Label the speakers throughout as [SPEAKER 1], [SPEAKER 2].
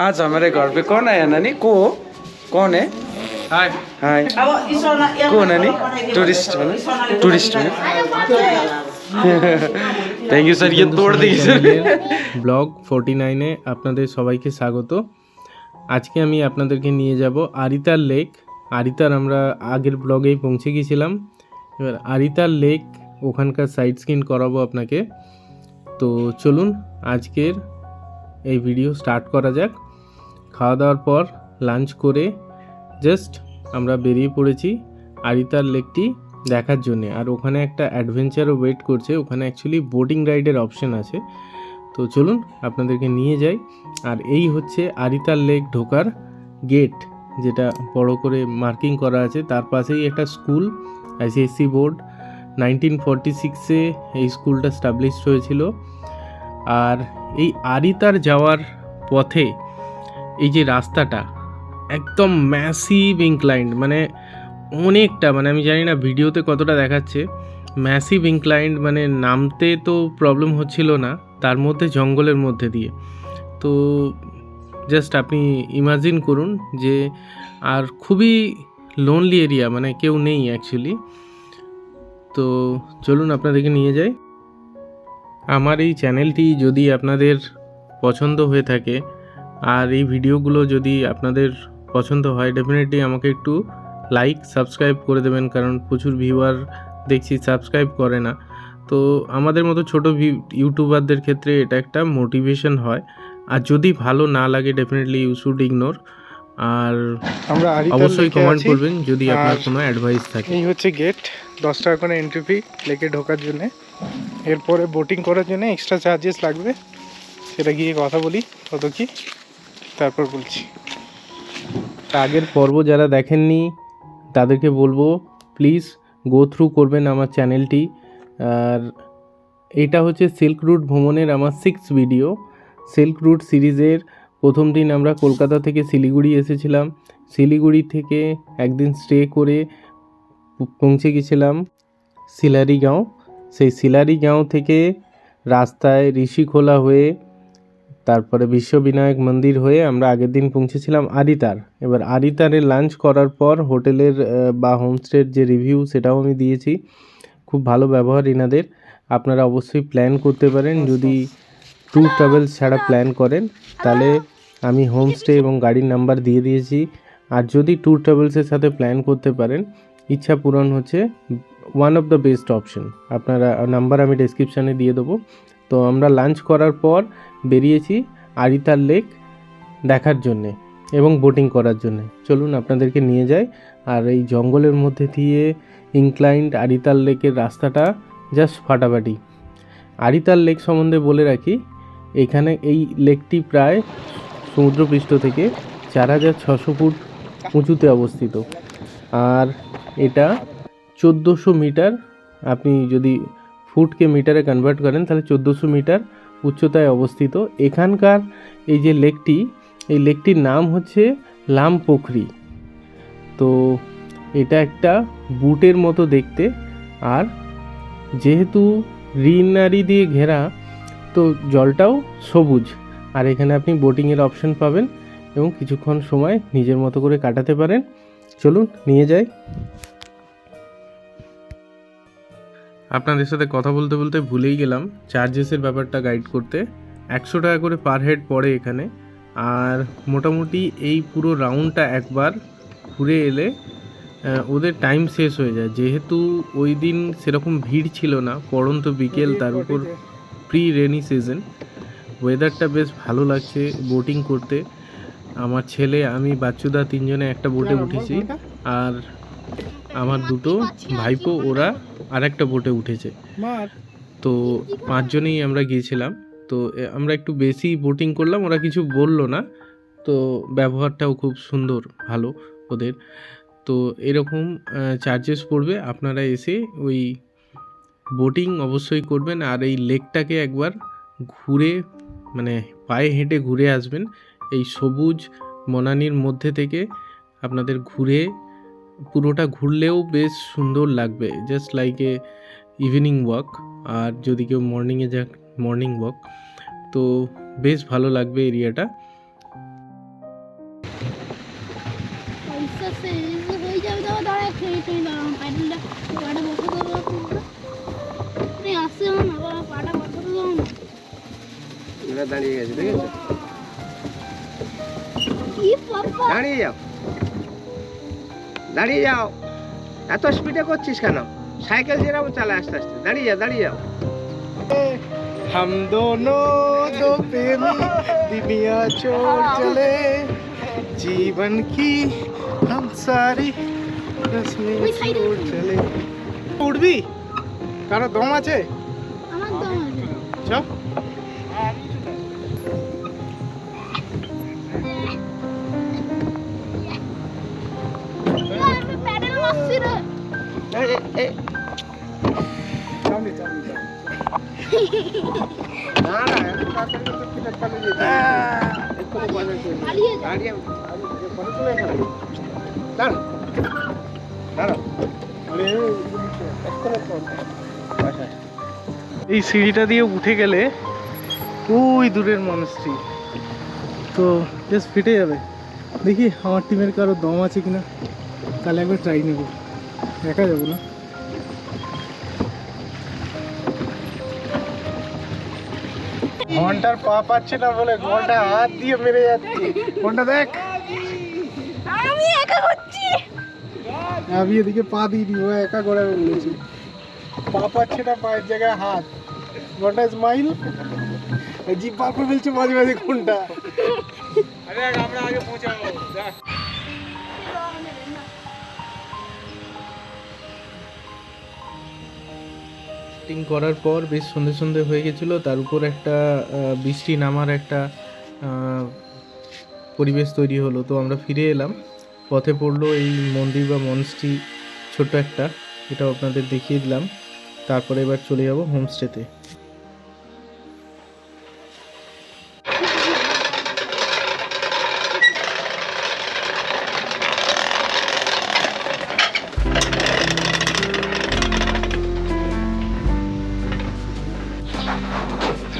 [SPEAKER 1] आज हमारे घर पे कौन आया नानी को हो कौन है
[SPEAKER 2] हाय
[SPEAKER 1] हाय को हो नानी टूरिस्ट हो ना टूरिस्ट हो थैंक यू सर ये तोड़ देगी सर
[SPEAKER 2] ব্লগ ফোরটি নাইনে আপনাদের সবাইকে স্বাগত আজকে আমি আপনাদেরকে নিয়ে যাব আরিতার লেক আরিতার আমরা আগের ব্লগেই পৌঁছে গিয়েছিলাম এবার আরিতার লেক ওখানকার সাইড স্কিন করাবো আপনাকে তো চলুন আজকের এই ভিডিও স্টার্ট করা যাক। খাওয়া দাওয়ার পর লাঞ্চ করে জাস্ট আমরা বেরিয়ে পড়েছি আরিতার লেকটি দেখার জন্যে। আর ওখানে একটা অ্যাডভেঞ্চারও ওয়েট করছে। ওখানে অ্যাকচুয়ালি বোটিং রাইডের অপশন আছে। তো চলুন আপনাদেরকে নিয়ে যাই। আর এই হচ্ছে আরিতার লেক ঢোকার গেট যেটা বড় করে মার্কিং করা আছে। তার পাশেই একটা school ICSC board nineteen forty সিক্সে এই স্কুলটা স্টাবলিশড হয়েছিল। আর এই আরিতার যাওয়ার পথে এই যে রাস্তাটা একদম ম্যাসিভ ইনক্লাইন্ড মানে অনেকটা মানে আমি জানি না ভিডিওতে কতটা দেখাচ্ছে ম্যাসিভ ইনক্লাইন্ড মানে নামতে তো প্রবলেম হচ্ছিল না, তার মধ্যে জঙ্গলের মধ্যে দিয়ে। তো জাস্ট আপনি ইমাজিন করুন যে আর খুবই লোনলি এরিয়া মানে কেউ নেই অ্যাকচুয়ালি তো চলুন আপনাদেরকে নিয়ে যাই। আমার এই চ্যানেলটি যদি আপনাদের পছন্দ হয়ে থাকে আর এই ভিডিওগুলো যদি আপনাদের পছন্দ হয় ডেফিনেটলি আমাকে একটু লাইক সাবস্ক্রাইব করে দেবেন কারণ প্রচুর ভিউয়ার দেখছি সাবস্ক্রাইব করে না। তো আমাদের মতো ছোট ইউটিউবারদের ক্ষেত্রে এটা একটা মোটিভেশন হয়। আর যদি ভালো না লাগে ডেফিনেটলি ইউ শুড ইগনোর আর
[SPEAKER 1] আমরা
[SPEAKER 2] অবশ্যই কমেন্ট করবেন যদি আপনার কোনো অ্যাডভাইস থাকে।
[SPEAKER 1] এই হচ্ছে গেট দশ টাকা করে এন্ট্রি ফি লেকে ঢোকার জন্য। এরপরে বোটিং করার জন্য এক্সট্রা চার্জেস লাগবে। সেটা গিয়ে কথা বলি, কত কি, তারপর বলছি।
[SPEAKER 2] আগের পর্ব যারা দেখেননি, তাদেরকে বলব প্লিজ গো থ্রু করবেন আমার চ্যানেলটি আর এটা হচ্ছে সিল্ক রুট ভ্রমণের আমার সিক্স ভিডিও সিল্ক রুট সিরিজের প্রথম দিন আমরা কলকাতা থেকে শিলিগুড়ি এসেছিলাম। শিলিগুড়ি থেকে একদিন স্টে করে পৌঁছে গেছিলাম। সিলারিগাঁও। সেই সিলারিগাঁও থেকে রাস্তায় ঋষিখোলা হয়ে তারপরে বিশ্ববিনায়ক মন্দির হয়ে আমরা আগের দিন পৌঁছেছিলাম আরিতার। এবার আরিতারে লাঞ্চ করার পর হোটেলের বা হোমস্টের যে রিভিউ সেটাও আমি দিয়েছি। খুব ভালো ব্যবহার এনাদের আপনারা অবশ্যই প্ল্যান করতে পারেন। যদি ট্যুর ট্রাভেলস ছাড়া প্ল্যান করেন তাহলে আমি হোমস্টে এবং গাড়ির নাম্বার দিয়ে দিয়েছি। আর যদি ট্যুর ট্রাভেলসের সাথে প্ল্যান করতে পারেন ইচ্ছা পূরণ হচ্ছে one of the best option আপনারা নাম্বার আমি ডেসক্রিপশানে দিয়ে দেবো। তো আমরা লাঞ্চ করার পর বেরিয়েছি আরিতার লেক দেখার জন্যে এবং বোটিং করার জন্যে। চলুন আপনাদেরকে নিয়ে যাই। আর এই জঙ্গলের মধ্যে দিয়ে ইনক্লাইন্ড আরিতার লেকের রাস্তাটা জাস্ট ফাটাফাটি। আরিতার লেক সম্বন্ধে বলে রাখি, এখানে এই লেকটি প্রায় সমুদ্রপৃষ্ঠ থেকে চার হাজার ছশো ফুট উঁচুতে অবস্থিত। আর এটা চোদ্দোশো মিটার, আপনি যদি ফুটকে মিটারে কনভার্ট করেন, তাহলে চোদ্দোশো মিটার উচ্চতায় অবস্থিত। এখানকার এই যে লেকটি, এই লেকটির নাম হচ্ছে লাম পোখরি তো এটা একটা বুটের মতো দেখতে। আর যেহেতু গ্রিনারি দিয়ে ঘেরা, তো জলটাও সবুজ। আর এখানে আপনি বোটিংয়ের অপশন পাবেন এবং কিছুক্ষণ সময় নিজের মতো করে কাটাতে পারেন। চলুন, নিয়ে যাই। আপনাদের সাথে কথা বলতে বলতে ভুলেই গেলাম। চার্জেসের ব্যাপারটা গাইড করতে। একশো টাকা করে পার হেড পড়ে এখানে। আর মোটামুটি এই পুরো রাউন্ডটা একবার ঘুরে এলে ওদের টাইম শেষ হয়ে যায়। যেহেতু ওই দিন সেরকম ভিড় ছিল না পড়ন্ত বিকেল তার উপর প্রি রেনি সিজন ওয়েদারটা বেশ ভালো লাগছে বোটিং করতে। আমার ছেলে আমি বাচ্চুদা তিনজনে একটা বোটে উঠেছি। আর আমার দুটো ভাইপো ওরা আর একটা বোটে উঠেছে। তো পাঁচজনেই আমরা গিয়েছিলাম। তো আমরা একটু বেশি বোটিং করলাম ওরা কিছু বলল না। তো ব্যবহারটাও খুব সুন্দর ভালো ওদের। তো এরকম চার্জেস পড়বে। আপনারা এসে ওই বোটিং অবশ্যই করবেন। আর এই লেকটাকে একবার ঘুরে মানে পায়ে হেঁটে ঘুরে আসবেন। এই সবুজ বনানির মধ্যে থেকে আপনাদের ঘুরে পুরোটা ঘুরলেও বেশ সুন্দর লাগবে। Just like a evening walk আর যদি কেউ মর্নিংয়ে যাক মর্নিং ওয়াক তো বেশ ভালো লাগবে এরিয়াটা।
[SPEAKER 3] দাঁড়িয়ে গেছে দাঁড়িয়ে যাও। দাঁড়িয়ে যাও এত স্পিডে করছিস কেন সাইকেল যেরকম চালা আস্তে আস্তে দাঁড়িয়ে যাও দাঁড়িয়ে যাও
[SPEAKER 1] हम दोनों दो प्रेमी दुनिया छोड़ चले जीवन की हम सारी रस्में
[SPEAKER 4] ওই side এ
[SPEAKER 1] छोड़ चले উঠবি কারো দম আছে
[SPEAKER 4] আমার দম আছে
[SPEAKER 1] চ
[SPEAKER 3] এই
[SPEAKER 1] সিঁড়িটা দিয়ে উঠে গেলে ওই দূরের মনস্ট্রি তো বেশ ফিটে যাবে। দেখি আমার টিমের কারও দম আছে কিনা। তাহলে একবার ট্রাই নেব। একা যাব না। ঘণ্টার পা পাচ্ছে না বলে ঘণ্টা হাত দিয়ে মেরে যাচ্ছে। ঘণ্টা দেখ।
[SPEAKER 4] আমি একা করছি।
[SPEAKER 1] আমি এদিকে পা দিইনি ও একা করে বলেছি। পা পাচ্ছে না পায়ের জায়গায় হাত। ঘণ্টা স্মাইল জিপ বার করে ফেলছে মাঝে মাঝে ঘণ্টা।
[SPEAKER 2] শুটিং করার পর বেশ সন্ধে সন্ধে হয়ে গেছিল। তার উপর একটা বৃষ্টি নামার একটা পরিবেশ তৈরি হলো। তো আমরা ফিরে এলাম। পথে পড়ল এই মন্দির বা মনস্টি ছোট একটা, এটাও আপনাদের দেখিয়ে দিলাম। তারপরে এবার চলে যাব হোমস্টেতে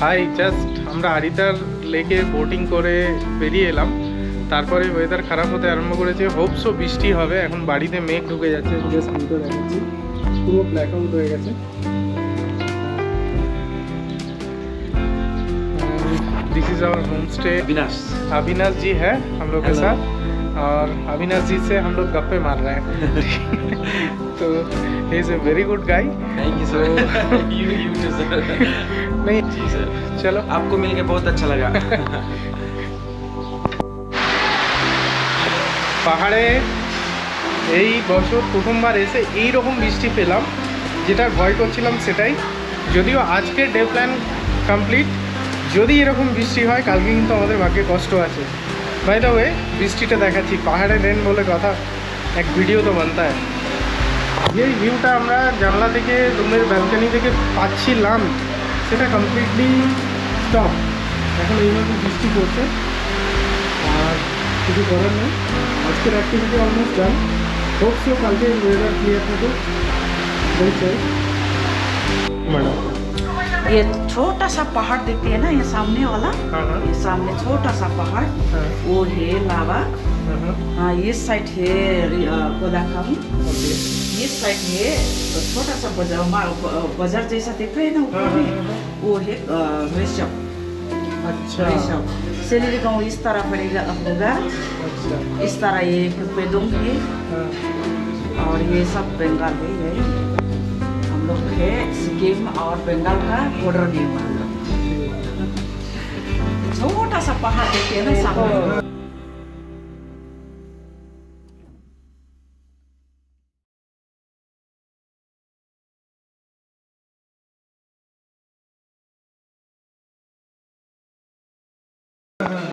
[SPEAKER 1] হাই জাস্ট আমরা আরিতার লেকে বোটিং করে বেরিয়ে এলাম তারপরে ওয়েদার খারাপ হতে আরম্ভ করেছে হোপসও বৃষ্টি হবে এখন বাড়িতে মেঘ ঢুকে যাচ্ছে জাস্ট ভিডিও দেখাচ্ছি পুরো ব্ল্যাক আউট হয়ে গেছে this is our home stay
[SPEAKER 3] বিনাশ
[SPEAKER 1] अविनाश जी है हम लोग के
[SPEAKER 3] Hello.
[SPEAKER 1] साथ और अविनाश जी से हम लोग गप्पे मार रहे हैं तो he is a very good guy
[SPEAKER 5] thank you sir you you too sir
[SPEAKER 1] नहीं
[SPEAKER 5] जी सर
[SPEAKER 1] चलो
[SPEAKER 5] आपको मिलके बहुत अच्छा लगा
[SPEAKER 1] পাহাড়ে এই বছর প্রথমবার এসে এই রকম বৃষ্টি পেলাম যেটা ভয় করছিলাম সেটাই যদিও আজকের ডে প্ল্যান কমপ্লিট যদি এরকম বৃষ্টি হয় কালকে কিন্তু আমাদের ভাগ্যে কষ্ট আছে বাই ওয়ে বৃষ্টিটা দেখাচ্ছি, পাহাড়ে রেন বলে কথা, এক ভিডিও তো বানতা হয় এই ভিউটা আমরা জানলা থেকে, রুমের ব্যালকনি থেকে পাচ্ছিলাম, সেটা কমপ্লিটলি স্টপ এখন এইভাবে বৃষ্টি পড়ছে, আর কিছু করার নেই। আজকের অ্যাক্টিভিটি অলমোস্ট ডান হোপসও কালকে ওয়েদার ক্লিয়ার থাকে ম্যাডাম
[SPEAKER 6] ये छोटा सा पहाड़ देखते हैं ना ये सामने वाला?
[SPEAKER 1] हाँ हाँ।
[SPEAKER 6] ये सामने छोटा सा पहाड़।
[SPEAKER 1] हाँ।
[SPEAKER 6] वो है लावा।
[SPEAKER 1] हाँ
[SPEAKER 6] ये साइड है कोदाखम ये साइड है छोटा सा बाज़ार बाज़ार जैसा देख रहे हैं ना ऊपर में। वो है रेशम
[SPEAKER 1] अच्छा।
[SPEAKER 6] रेशम सेलेरी गाँव इस तरह पड़ेगा होगा।
[SPEAKER 1] अच्छा।
[SPEAKER 6] इस तरह ये पेदोंग हाँ। और ये सब बंगाल में है। ये हम लोग है सिक्किम और बंगाल का बॉर्डर में हुआ हम लोग छोटा सा पहाड़ देखते हैं ना सामने